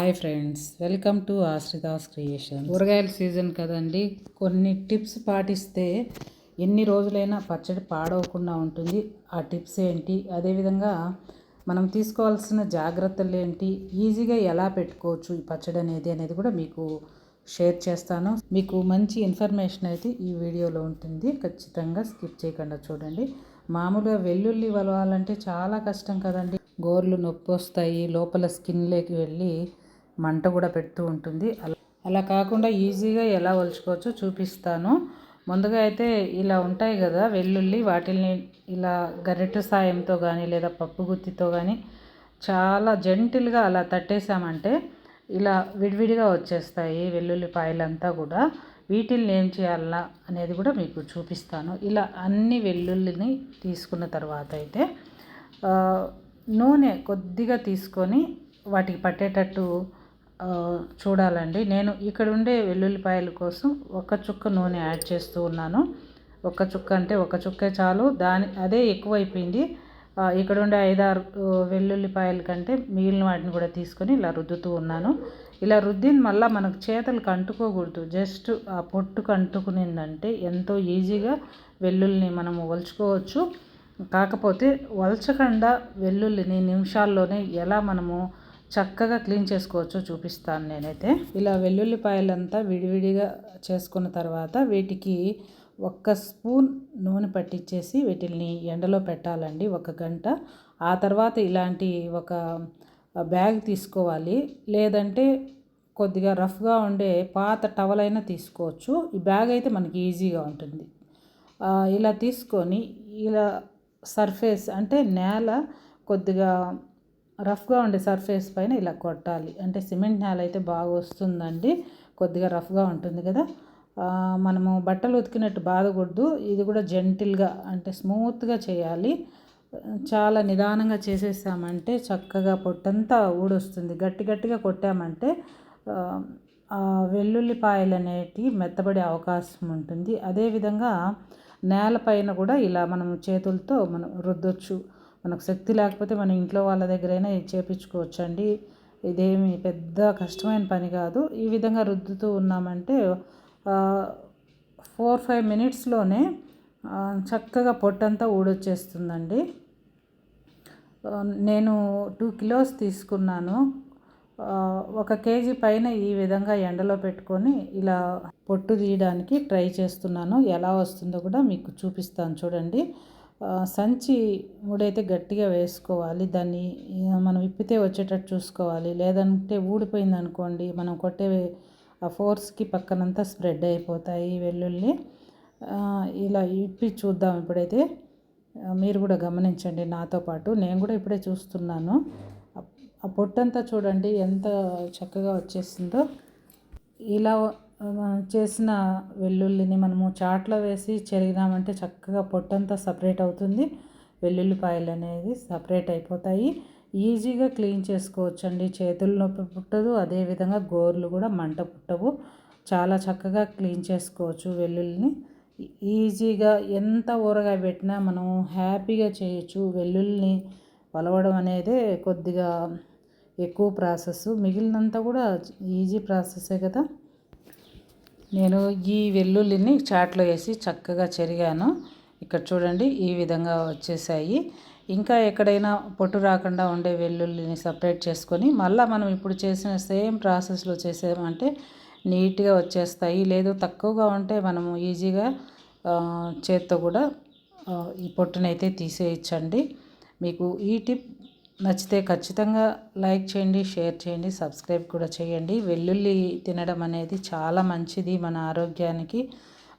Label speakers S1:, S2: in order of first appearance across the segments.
S1: Hi friends welcome to Ashritha's creation కూరగాయల season కదండి. కొన్ని టిప్స్ పాటిస్తే ఎన్ని రోజులైనా పచ్చడి పాడవకుండా ఉంటుంది. ఆ టిప్స్ ఏంటి? అదేవిధంగా మనం తీసుకోవాల్సిన జాగ్రత్తలు ఏంటి? ఈజీగా ఎలా పెట్టుకోవచ్చు ఈ పచ్చడి అనేది అనేది కూడా మీకు షేర్ చేస్తాను. మీకు మంచి ఇన్ఫర్మేషన్ అయితే ఈ వీడియోలో ఉంటుంది. ఖచ్చితంగా స్కిప్ చేయకుండా చూడండి. మామూలుగా వెల్లుల్లి వలవాలంటే చాలా కష్టం కదండి. గోర్లు నొప్పి వస్తాయి లోపల స్కిన్లోకి వెళ్ళి మంట కూడా పెడుతూ ఉంటుంది. అలా అలా కాకుండా ఈజీగా ఎలా ఒలుచుకోవచ్చో చూపిస్తాను. ముందుగా అయితే ఇలా ఉంటాయి కదా వెల్లుల్లి వాటిల్ని ఇలా గరిటె సాయంతో కానీ లేదా పప్పు గుత్తితో కానీ చాలా జెంటిల్గా అలా తట్టేసామంటే ఇలా విడివిడిగా వచ్చేస్తాయి వెల్లుల్లిపాయలంతా కూడా. వీటిల్ని ఏం చేయాలా అనేది కూడా మీకు చూపిస్తాను. ఇలా అన్ని వెల్లుల్లిని తీసుకున్న తర్వాత అయితే నూనె కొద్దిగా తీసుకొని వాటికి పట్టేటట్టు చూడాలండి. నేను ఇక్కడ ఉండే వెల్లుల్లిపాయల కోసం ఒక చుక్క నూనె యాడ్ చేస్తూ ఉన్నాను. ఒక చుక్క అంటే ఒక చుక్కే చాలు. దాని అదే ఎక్కువైపోయింది. ఇక్కడ ఉండే ఐదారు వెల్లుల్లిపాయల కంటే మిగిలిన వాటిని కూడా తీసుకొని ఇలా రుద్దుతూ ఉన్నాను. ఇలా రుద్దిన మళ్ళీ మనకు చేతులకు అంటుకోకూడదు. జస్ట్ ఆ పొట్టుకు అంటుకునిందంటే ఎంతో ఈజీగా వెల్లుల్లిని మనం వలుచుకోవచ్చు కాకపోతే వలచకుండా వెల్లుల్లిని నిమిషాల్లోనే ఎలా మనము చక్కగా క్లీన్ చేసుకోవచ్చో చూపిస్తాను నేనైతే. ఇలా వెల్లుల్లిపాయలంతా విడివిడిగా చేసుకున్న తర్వాత వీటికి ఒక్క స్పూన్ నూనె పట్టించేసి వీటిల్ని ఎండలో పెట్టాలండి ఒక గంట. ఆ తర్వాత ఇలాంటి ఒక బ్యాగ్ తీసుకోవాలి. లేదంటే కొద్దిగా రఫ్గా ఉండే పాత టవల్ అయినా తీసుకోవచ్చు. ఈ బ్యాగ్ అయితే మనకి ఈజీగా ఉంటుంది. ఇలా తీసుకొని ఇలా సర్ఫేస్ అంటే నేల కొద్దిగా రఫ్గా ఉండే సర్ఫేస్ పైన ఇలా కొట్టాలి. అంటే సిమెంట్ నేల అయితే బాగా వస్తుందండి. కొద్దిగా రఫ్గా ఉంటుంది కదా. మనము బట్టలు ఉతికినట్టు బాధకూడదు. ఇది కూడా జెంటిల్గా అంటే స్మూత్గా చేయాలి. చాలా నిదానంగా చేసేసామంటే చక్కగా పొట్టంతా ఊడొస్తుంది. గట్టి గట్టిగా కొట్టామంటే వెల్లుల్లిపాయలు అనేటివి మెత్తబడే అవకాశం ఉంటుంది. అదేవిధంగా నేలపైన కూడా ఇలా మనం చేతులతో మనం రుద్దొచ్చు. మనకు శక్తి లేకపోతే మన ఇంట్లో వాళ్ళ దగ్గరైనా చేపించుకోవచ్చండి. ఇదేమి పెద్ద కష్టమైన పని కాదు. ఈ విధంగా రుద్దుతూ ఉన్నామంటే ఫోర్ ఫైవ్ మినిట్స్లోనే చక్కగా పొట్టంతా ఊడొచ్చేస్తుందండి. నేను టూ కిలోస్ తీసుకున్నాను. ఒక కేజీ పైన ఈ విధంగా ఎండలో పెట్టుకొని ఇలా పొట్టు తీయడానికి ట్రై చేస్తున్నాను. ఎలా వస్తుందో కూడా మీకు చూపిస్తాను చూడండి. సంచి ముడైతే గట్టిగా వేసుకోవాలి. దాన్ని మనం విప్పితే వచ్చేటట్టు చూసుకోవాలి. లేదంటే ఊడిపోయింది అనుకోండి మనం కొట్టే ఆ ఫోర్స్కి పక్కనంతా స్ప్రెడ్ అయిపోతాయి వెల్లుల్లి. ఇలా ఇప్పి చూద్దాం ఇప్పుడైతే. మీరు కూడా గమనించండి నాతో పాటు. నేను కూడా ఇప్పుడే చూస్తున్నాను. ఆ పొట్టంతా చూడండి ఎంత చక్కగా వచ్చేసిందో. ఇలా చేసిన వెల్లుల్లిని మనము చాట్లో వేసి చెరిగినామంటే చక్కగా పొట్టంతా సపరేట్ అవుతుంది. వెల్లుల్లిపాయలు అనేది సపరేట్ అయిపోతాయి. ఈజీగా క్లీన్ చేసుకోవచ్చు అండి చేతులు నొప్పి పుట్టదు. అదేవిధంగా గోర్లు కూడా మంట పుట్టవు. చాలా చక్కగా క్లీన్ చేసుకోవచ్చు వెల్లుల్లిని. ఈజీగా ఎంత ఊరగా పెట్టినా మనం హ్యాపీగా చేయొచ్చు. వెల్లుల్లిని పలవడం అనేది కొద్దిగా ఎక్కువ ప్రాసెస్ మిగిలినంతా కూడా ఈజీ ప్రాసెసే కదా. నేను ఈ వెల్లుల్లిని చాట్లో వేసి చక్కగా చెరిగాను. ఇక్కడ చూడండి ఈ విధంగా వచ్చేసాయి. ఇంకా ఎక్కడైనా పొట్టు రాకుండా ఉండే వెల్లుల్లిని సపరేట్ చేసుకొని మళ్ళీ మనం ఇప్పుడు చేసిన సేమ్ ప్రాసెస్లో చేసామంటే నీట్గా వచ్చేస్తాయి. లేదు తక్కువగా ఉంటే మనము ఈజీగా చేత్తో కూడా ఈ పొట్టునైతే తీసేయచ్చండి. మీకు ఈ టిప్ నచ్చితే ఖచ్చితంగా లైక్ చేయండి షేర్ చేయండి సబ్స్క్రైబ్ కూడా చేయండి. వెల్లుల్లి తినడం అనేది చాలా మంచిది మన ఆరోగ్యానికి.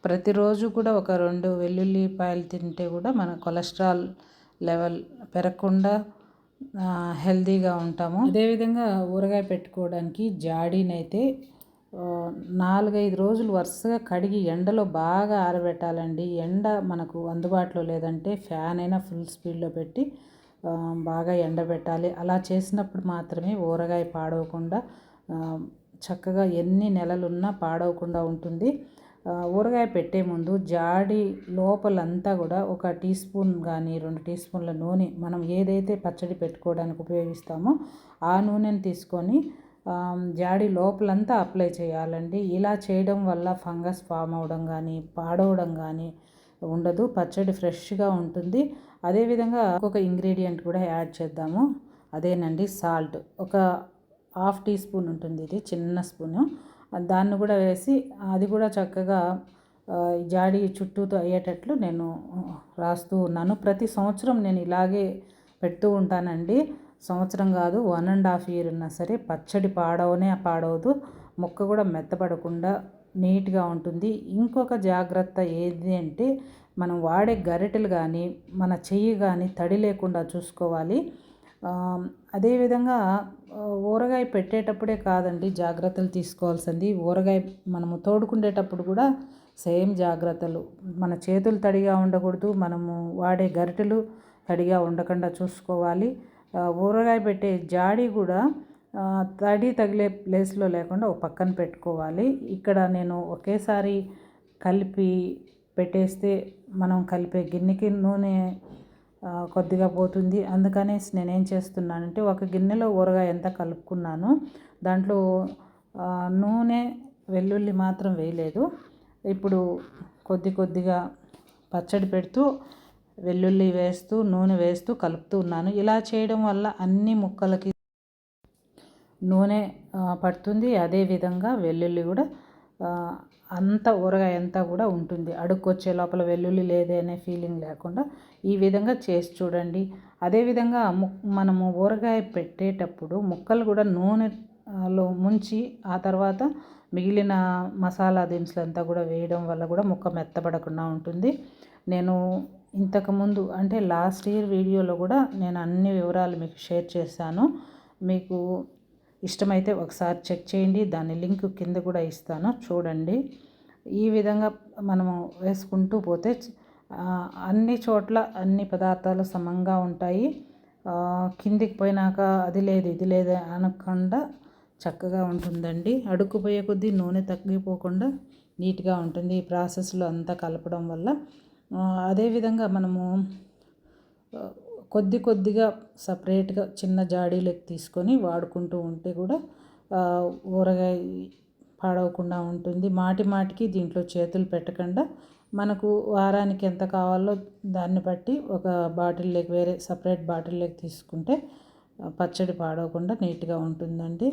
S1: ప్రతిరోజు కూడా ఒక రెండు వెల్లుల్లిపాయలు తింటే కూడా మన కొలెస్ట్రాల్ లెవెల్ పెరగకుండా హెల్తీగా ఉంటాము. అదేవిధంగా ఊరగాయ పెట్టుకోవడానికి జాడీనైతే నాలుగైదు రోజులు వరుసగా కడిగి ఎండలో బాగా ఆరబెట్టాలండి. ఎండ మనకు అందుబాటులో లేదంటే ఫ్యాన్ అయినా ఫుల్ స్పీడ్లో పెట్టి బాగా ఎండబెట్టాలి. అలా చేసినప్పుడు మాత్రమే ఊరగాయ పాడవకుండా చక్కగా ఎన్ని నెలలున్నా పాడవకుండా ఉంటుంది. ఊరగాయ పెట్టే ముందు జాడి లోపలంతా కూడా ఒక టీ స్పూన్ కానీ రెండు టీ స్పూన్ల నూనె మనం ఏదైతే పచ్చడి పెట్టుకోవడానికి ఉపయోగిస్తామో ఆ నూనెని తీసుకొని జాడి లోపలంతా అప్లై చేయాలండి. ఇలా చేయడం వల్ల ఫంగస్ ఫామ్ అవడం కానీ పాడవడం కానీ ఉండదు. పచ్చడి ఫ్రెష్గా ఉంటుంది. అదేవిధంగా ఒక ఇంగ్రీడియంట్ కూడా యాడ్ చేద్దాము. అదేనండి సాల్ట్. ఒక హాఫ్ టీ స్పూన్ ఉంటుంది ఇది చిన్న స్పూను. దాన్ని కూడా వేసి అది కూడా చక్కగా జాడి చుట్టూతో అయ్యేటట్లు నేను రాస్తూ ఉన్నాను. ప్రతి సంవత్సరం నేను ఇలాగే పెడుతూ ఉంటానండి. సంవత్సరం కాదు వన్ అండ్ హాఫ్ ఇయర్ ఉన్నా సరే పచ్చడి పాడవనే పాడవదు. ముక్క కూడా మెత్తపడకుండా నీట్గా ఉంటుంది. ఇంకొక జాగ్రత్త ఏది అంటే మనం వాడే గరిటెలు కానీ మన చెయ్యి కానీ తడి లేకుండా చూసుకోవాలి. అదేవిధంగా ఊరగాయ పెట్టేటప్పుడే కాదండి జాగ్రత్తలు తీసుకోవాల్సింది. ఊరగాయ మనము తోడుకుండేటప్పుడు కూడా సేమ్ జాగ్రత్తలు. మన చేతులు తడిగా ఉండకూడదు మనము వాడే గరిటెలు తడిగా ఉండకుండా చూసుకోవాలి. ఊరగాయ పెట్టే జాడి కూడా తడి తగిలే ప్లేస్లో లేకుండా ఒక పక్కన పెట్టుకోవాలి. ఇక్కడ నేను ఒకేసారి కలిపి పెట్టేస్తే మనం కలిపే గిన్నెకి నూనె కొద్దిగా పోతుంది. అందుకనేసి నేనేం చేస్తున్నానంటే ఒక గిన్నెలో ఊరగాయ ఎంత కలుపుకున్నాను. దాంట్లో నూనె వెల్లుల్లి మాత్రం వేయలేదు. ఇప్పుడు కొద్ది కొద్దిగా పచ్చడి పెడుతూ వెల్లుల్లి వేస్తూ నూనె వేస్తూ కలుపుతూ ఉన్నాను. ఇలా చేయడం వల్ల అన్ని ముక్కలకి నూనె పడుతుంది. అదేవిధంగా వెల్లుల్లి కూడా అంత ఊరగాయ అంతా కూడా ఉంటుంది. అడుక్కొచ్చే లోపల వెల్లుల్లి లేదే అనే ఫీలింగ్ లేకుండా ఈ విధంగా చేసి చూడండి. అదేవిధంగా ము మనము ఊరగాయ పెట్టేటప్పుడు ముక్కలు కూడా నూనెలో ముంచి ఆ తర్వాత మిగిలిన మసాలా దినుసులు అంతా కూడా వేయడం వల్ల కూడా ముక్క మెత్తబడకుండా ఉంటుంది. నేను ఇంతకుముందు అంటే లాస్ట్ ఇయర్ వీడియోలో కూడా నేను అన్ని వివరాలు మీకు షేర్ చేశాను. మీకు ఇష్టమైతే ఒకసారి చెక్ చేయండి. దాని లింక్ కింద కూడా ఇస్తాను. చూడండి. ఈ విధంగా మనము వేసుకుంటూ పోతే అన్ని చోట్ల అన్ని పదార్థాలు సమంగా ఉంటాయి. కిందికి పోయినాక అది లేదు ఇది లేదు అనకుండా చక్కగా ఉంటుందండి. అడుక్కుపోయే కొద్దీ నూనె తగ్గిపోకుండా నీట్గా ఉంటుంది. ఈ ప్రాసెస్లో అంతా కలపడం వల్ల. అదేవిధంగా మనము కొద్ది కొద్దిగా సపరేట్గా చిన్న జాడీలకు తీసుకొని వాడుకుంటూ ఉంటే కూడా ఊరగాయ పాడవకుండా ఉంటుంది. మాటి మాటికి దీంట్లో చేతులు పెట్టకుండా మనకు వారానికి ఎంత కావాలో దాన్ని బట్టి ఒక బాటిల్లోకి వేరే సపరేట్ బాటిల్లోకి తీసుకుంటే పచ్చడి పాడవకుండా నీట్గా ఉంటుందండి.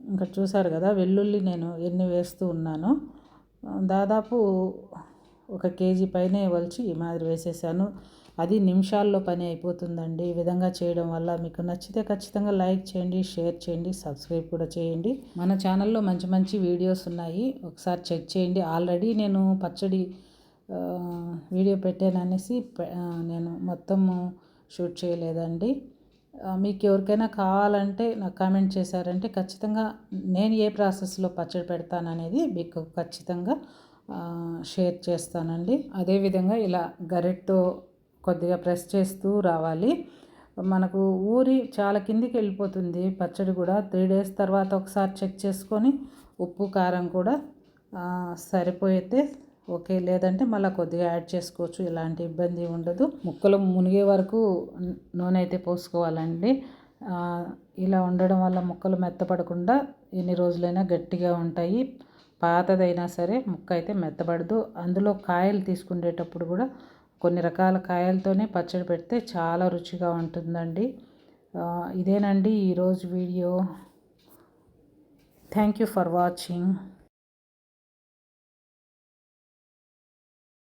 S1: ఇంకా చూసారు కదా వెల్లుల్లి నేను ఎన్ని వేస్తూ ఉన్నాను దాదాపు ఒక కేజీ పైనే వలిచి ఈ మాదిరి వేసేసాను. అది నిమిషాల్లో పని అయిపోతుందండి. ఈ విధంగా చేయడం వల్ల మీకు నచ్చితే ఖచ్చితంగా లైక్ చేయండి షేర్ చేయండి సబ్స్క్రైబ్ కూడా చేయండి. మన ఛానల్లో మంచి మంచి వీడియోస్ ఉన్నాయి. ఒకసారి చెక్ చేయండి. ఆల్రెడీ నేను పచ్చడి వీడియో పెట్టాను అనేసి నేను మొత్తము షూట్ చేయలేదండి. మీకు ఎవరికైనా కావాలంటే నాకు కామెంట్ చేశారంటే ఖచ్చితంగా నేను ఏ ప్రాసెస్లో పచ్చడి పెడతాననేది మీకు ఖచ్చితంగా షేర్ చేస్తానండి. అదేవిధంగా ఇలా గరెట్తో కొద్దిగా ప్రెస్ చేస్తూ రావాలి. మనకు ఊరి చాలా కిందికి వెళ్ళిపోతుంది పచ్చడి కూడా. త్రీ డేస్ తర్వాత ఒకసారి చెక్ చేసుకొని ఉప్పు కారం కూడా సరిపోయితే ఓకే. లేదంటే మళ్ళీ కొద్దిగా యాడ్ చేసుకోవచ్చు. ఎలాంటి ఇబ్బంది ఉండదు. ముక్కలు మునిగే వరకు నూనె అయితే పోసుకోవాలండి. ఇలా ఉండడం వల్ల ముక్కలు మెత్తపడకుండా ఎన్ని రోజులైనా గట్టిగా ఉంటాయి. పాతదైనా సరే ముక్క అయితే మెత్తబడదు అందులో కాయలు తీసుకునేటప్పుడు కూడా కొన్ని రకాల కాయలతోనే పచ్చడి పెడితే చాలా రుచిగా ఉంటుందండి. ఇదేనండి ఈరోజు video. Thank you for watching